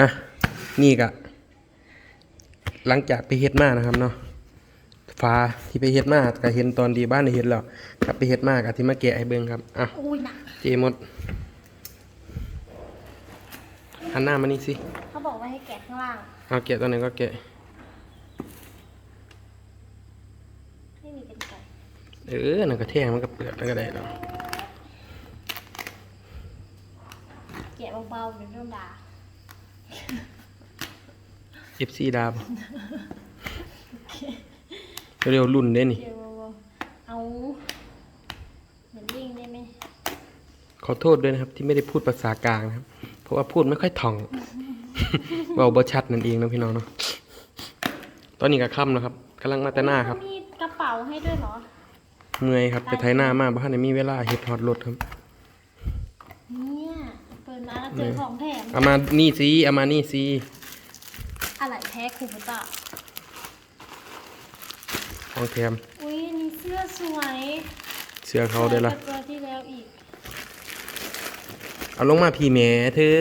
อะนี่กะหลังจากไปเฮ็ดมานะครับเนาะฟ้าที่ไปเฮ็ดมาก็เห็นตอนดีบ้านได้เฮ็ดแล้วกลับไปเฮ็ดมาก็ที่มาแกะให้เบิ่งครับอะอุ้ยหนักเจมดหันหน้ามานี่สิเขาบอกว่าให้แกะข้างล่างเอาแกะตัวไหนก็แกะไม่มีกันไกรเออนั่นก็แทงมันก็เปิดมันก็ได้แล้วแกะเบาๆเดี๋ยวโดนด่า FC ดาบเร็วๆรุ่นเด้นี่ เดี๋ยวเบาๆเอาเหมือนลิงได้ไหมขอโทษด้วยนะครับ ที่ไม่ได้พูดภาษากลางนะครับ เพราะว่าพูดไม่ค่อยถ่อง เบาบ่ชัดนั่นเองนะพี่น้องเนาะตอนนี้ก็ค่ำแล้วครับกำลังมาแต่หน้าครับเขมีกระเป๋าให้ด้วยเหรอ เมื่อยครับไปไถหน้ามาบ้านในมีเวลาเฮ็ดฮอดรถครับเนี่ยเปิด มาแล้วเจอของแถมเอามานี่สิเอามานี่สิอะไรแท้คูปต้าของแถมอุ้ยนี่เสื้อสวยเสื้อเขาได้ละสวยกว่าตัวที่แล้วอีกเอาลงมาพี่แหม่เธอ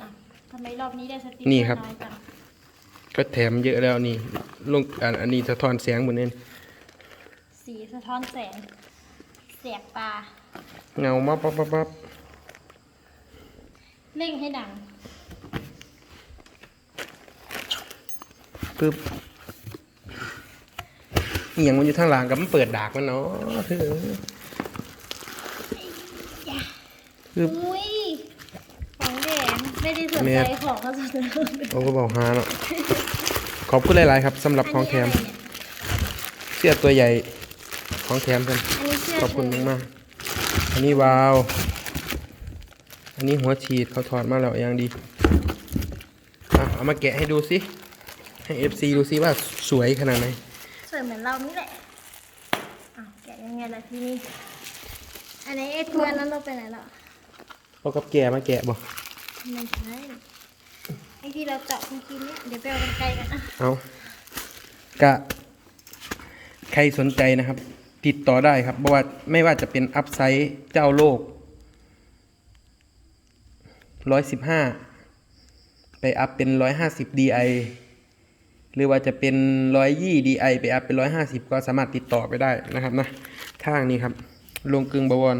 อะทำไมรอบนี้ได้สติ๊กนี่ครับ น้อยจังก็แถมเยอะแล้วนี่ลงอันอันนี้สะท้อนแสงบนนี้สีสะท้อนแสงแสบตา เงามาปั๊บปั๊บปั๊บเร่งให้ดังปึ๊บอหย่างมันอยู่ทางหลังกับมันเปิดดากมันเนาะเธอปึ๊บ อุ้ยของแดงไม่ได้สนเมีใจยของก็สนใจโอ้ก็บอกฮาเนาะขอบคุณหลายๆครับสำหรับของแถม เสื้อตัวใหญ่ของแถมกันอันนี้เสื้อขอบคุณเธมากๆ อันนี้วาวอันนี้หัวฉีดเขาถอดมาแล้วอย่างดีอะเอามาแกะให้ดูสิ ให้ FC ดูสิว่าสวยขนาดไหน สวยเหมือนเรานี่แหละอะแกะยังไงล่ะทีนี้อันนี้ไอ้ตัวนั้นเราไปไหนแล้วเอากับแกะมาแกะบ่ไม่ใช่ไอ้ที่เราเจาะเมื่อกี้เนี่ยเดี๋ยวไปเอากันไกลกันอะเอากะใครสนใจนะครับ ติดต่อได้ครับเพราะว่าไม่ว่าจะเป็นอัพไซต์เจ้าโลกร้อยสิบห้าไปอัพเป็นร้อยห้าสิบ DI หรือว่าจะเป็นร้อยยี่ DI ไปอัพเป็นร้อยห้าสิบก็สามารถติดต่อไปได้นะครับนะทางนี้ครับลงกึ่งบวร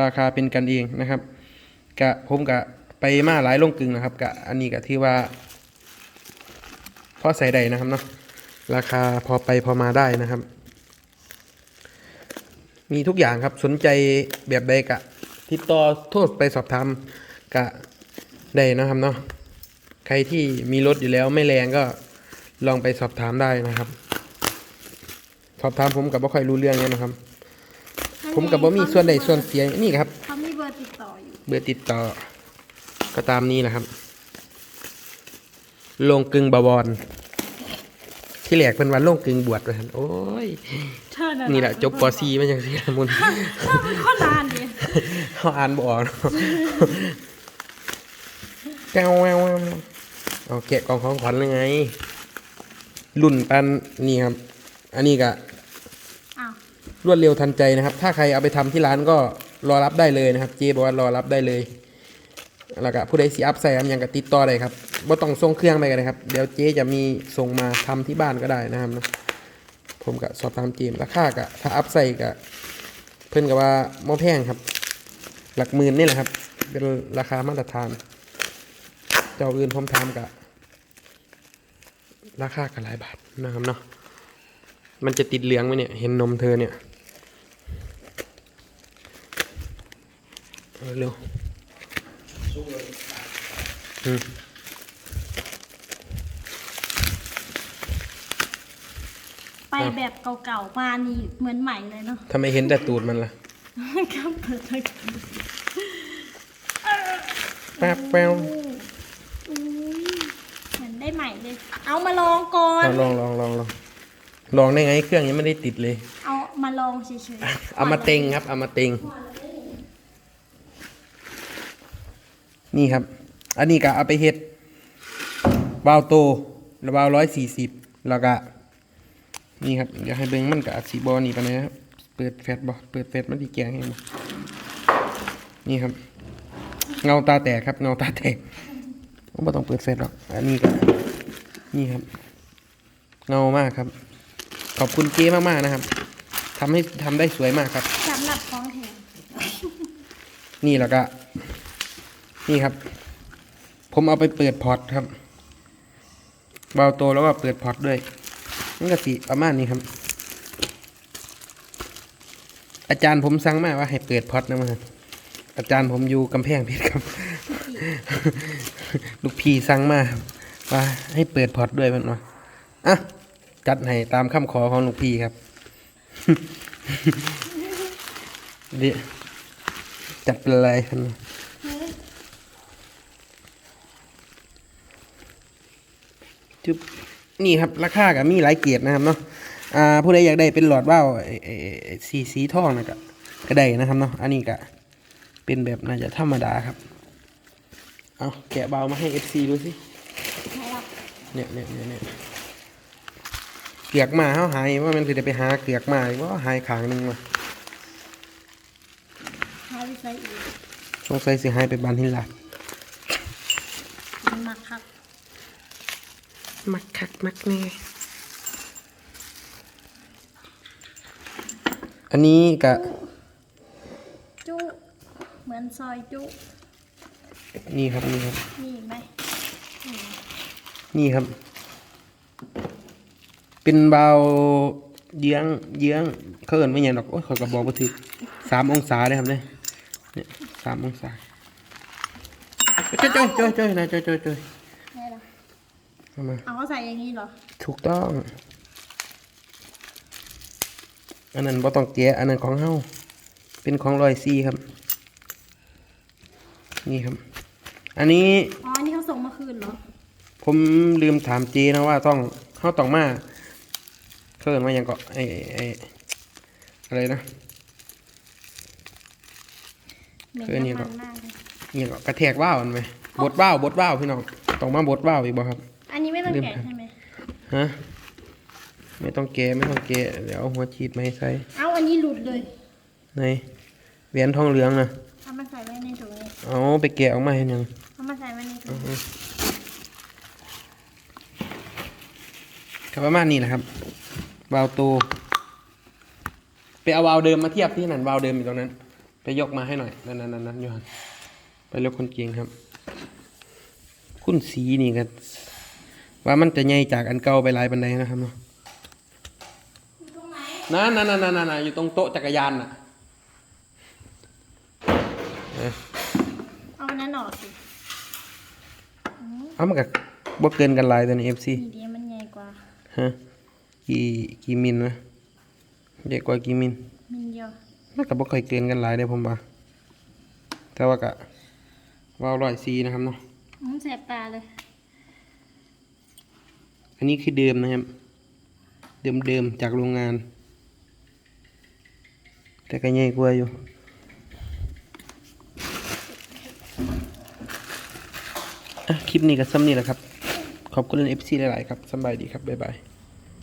ราคาเป็นกันเองนะครับกะผมกะไปมาหลายลงกึ่งนะครับกะอันนี้กะที่ว่าพอใส่ได้นะครับเนาะราคาพอไปพอมาได้นะครับ มีทุกอย่างครับสนใจแบบใดกะ ติดต่อโทษไปสอบถามกะได้นะครับเนาะใครที่มีรถอยู่แล้วไม่แรงก็ลองไปสอบถามได้นะครับ สอบถามผมกับบ่ค่อยรู้เรื่องเนี่ยนะครับ ผมกับบ่มีส่วนใดส่วนเสียนี่ครับเขามีเบอร์ติดต่ออยู่เบอร์ติดต่อก็ตามนี้แหละครับ ลงกึ่งบวร ที่แหลกเป็นวันลงกึ่งบวชไปทันโอ้ยเธอนี่แหละจบป .4 มาอย่างที่มุนข้อนานดิเขาอ่านบออกเนาะแก้วแววแววเอาแกะกล่องของขวัญเลยไง รุ่นปันนี่ครับ อันนี้ก็อ้าวรวดเร็วทันใจนะครับ ถ้าใครเอาไปทำที่ร้านก็รอรับได้เลยนะครับ เจบอกว่ารอรับได้เลย แล้วก็ผู้ใดสีอัพใส่อันยังก็ติดต่อได้ครับว่ต้องส่งเครื่องไปกันนะครับ เดี๋ยวเจ๊จะมีส่งมาทำที่บ้านก็ได้นะครับนะผมก็สอบถามเจมราคาก็ถ้าอัพใส่ก็เพิ่นก็ว่าม่แพงครับ หลักหมื่นนี่แหละครับ เป็นราคามาตรฐาน เจ้าอื่นผมทำกับราคาก็หลายบาทนะครับเนาะมันจะติดเหลืองไหมเนี่ย เห็นนมเธอเนี่ย เร็วอืม ไปแบบเก่าๆมานี่เหมือนใหม่เลยเนาะทำไมเห็นแต่ตูดมันล่ะครับเปิดเลยแป๊บแป๊วอุ้ยเหมือนได้ใหม่เลย เอามาลองก่อนเอาลองลองลองลองลองได้ไงเครื่องยังไม่ได้ติดเลย เอามาลองเฉยๆเอามาเต็งครับ เอามาเต็ง นี่ครับ อันนี้ก็เอาไปเฮ็ดวาล์วโตหรือวาล์วร้อยสี่สิบแล้วก็นี่ครับอยากให้เบิ่งมันกับสีบอนี่ปะนะครับเปิดแฟลชบ่เปิดแฟลชมันดีแกงให้บ่นี่ครับ เงาตาแตกครับ เงาตาแตกไม่ต้องเปิดเฟซหรอก อันนี้ก็นี่ครับ เงามากครับ ขอบคุณเจ๊มากๆนะครับทำให้ทำได้สวยมากครับสำหรับของแถมนี่แล้วก็ นี่ครับ ผมเอาไปเปิดพอร์ตครับเบาโตแล้วก็เปิดพอร์ตด้วยนี่ก็สิประมาณนี้ครับ อาจารย์ผมสั่งมาว่าให้เปิดพอร์ตนะมันอาจารย์ผมอยู่กำแพงเพชรครับ ลูกพี่สั่งมาว่าให้เปิดพอร์ตด้วยมันว่าอะจัดให้ตามคำขอของลูกพี่ครับเดี๋ยวจัดเป็นอะไรครับ จุ๊บนี่ครับราคากับมีหลายเกียรตินะครับเนาะอ่าผู้ใดอยากได้เป็นหลอดว่าวไอ้ไอ้ไอ้สีสีทองนะก็ก็ได้นะครับเนาะอันนี้ก็เป็นแบบน่าจะธรรมดาครับเอาแกะเบามาให้ FC ดูสิให้เราเนี่ยเนี่ยเนี่ยเนี่ยเกือกมาเขาหายว่ามันสิได้ไปหาเกือกมาว่าหายขางหนึงมาให้ไปใส่อีกสงสัยสิหายไปบ้านหินหลักมันหมักครับ มักคักมักแน่ อันนี้กะจุ เหมือนซอยจุ นี่ครับนี่ครับมีอีกไหมอืมนี่ครับ เป็นเบาเยื้องเยื้องเขาเอินไม่ยังดอกโอ้ยขอยกระบอกบ่ถึกสามองศาเลยครับเนี่ยเนี่ยสามองศาจ้อยจ้อยจ้อยจ้อยนะจ้อยจ้อยจ้อยให้เรา เอามาเอาเขาใส่อย่างนี้เหรอ ถูกต้อง อันนั้นบ่ต้องแกะอันนั้นของเฮาเป็นของลอยซีครับ นี่ครับ อันนี้ อ๋ออันนี่เขาส่งมาคืนเหรอ ผมลืมถามเจนะว่าต้องเฮาต้องมาเขาเอิ้นว่าหยังก็ไอ้ไอ้อะไรนะ เหม็นคืออันนี้เหรอน้ำมันมากเลยอิหยังก็กระแทกว่าวมันไหมบดว่าวบดว่าวพี่น้องต้องมาบดว่าวอีกบ่ครับอันนี้ไม่ ต้องลืมแกะครับใช่ไหมฮะไม่ต้องแกะไม่ต้องแกะเดี๋ยวเอาหัวฉีดมาให้ใส่เอาอันนี้หลุดเลยในแหวนทองเหลืองนะเอามาใส่ไว้ในถุงนี้เอาไปแกะออกมาให้หยังเอามาใส่ไว้ในถุงก็ประมาณนี้แหละครับวาล์วโตไปเอาวาล์วเดิมมาเทียบที่นั่นวาล์วเดิมอยู่ตรงนั้น ไปยกมาให้หน่อยนั่นนั่นนั่นนั่นอยู่หันไปเลือกคนเก่งครับ คุณสีนี่ก็ ว่ามันจะใหญ่จากอันเก่าไปหลายบันไดนะครับเนาะอยู่ตรงไหนนั่นนั่นนั่นนั่นนั่นอยู่ตรงโต๊ะจักรยานน่ะเอ้ยเอาอันนั้นออกสิเอามันก็บ่เกินกันหลายตัวนี้ FC นี่ดีมันใหญ่กว่าฮะกี่กี่มิลนะใหญ่กว่ากี่มิลมินเดียวมันก็บ่ค่อยเกินกันหลายเด้ผมว่าแต่ว่าก็วาวร้อยซีนะครับเนาะมันแสบตาเลย อันนี้คือเดิมนะครับ เดิมเดิมๆจากโรงงาน แต่ก็ใหญ่กว่าอยู่คลิปนี้ก็ซ้ำนี่แหละครับ ขอบคุณเอฟซีหลาย ๆ ครับสบายดีครับ บ๊ายบาย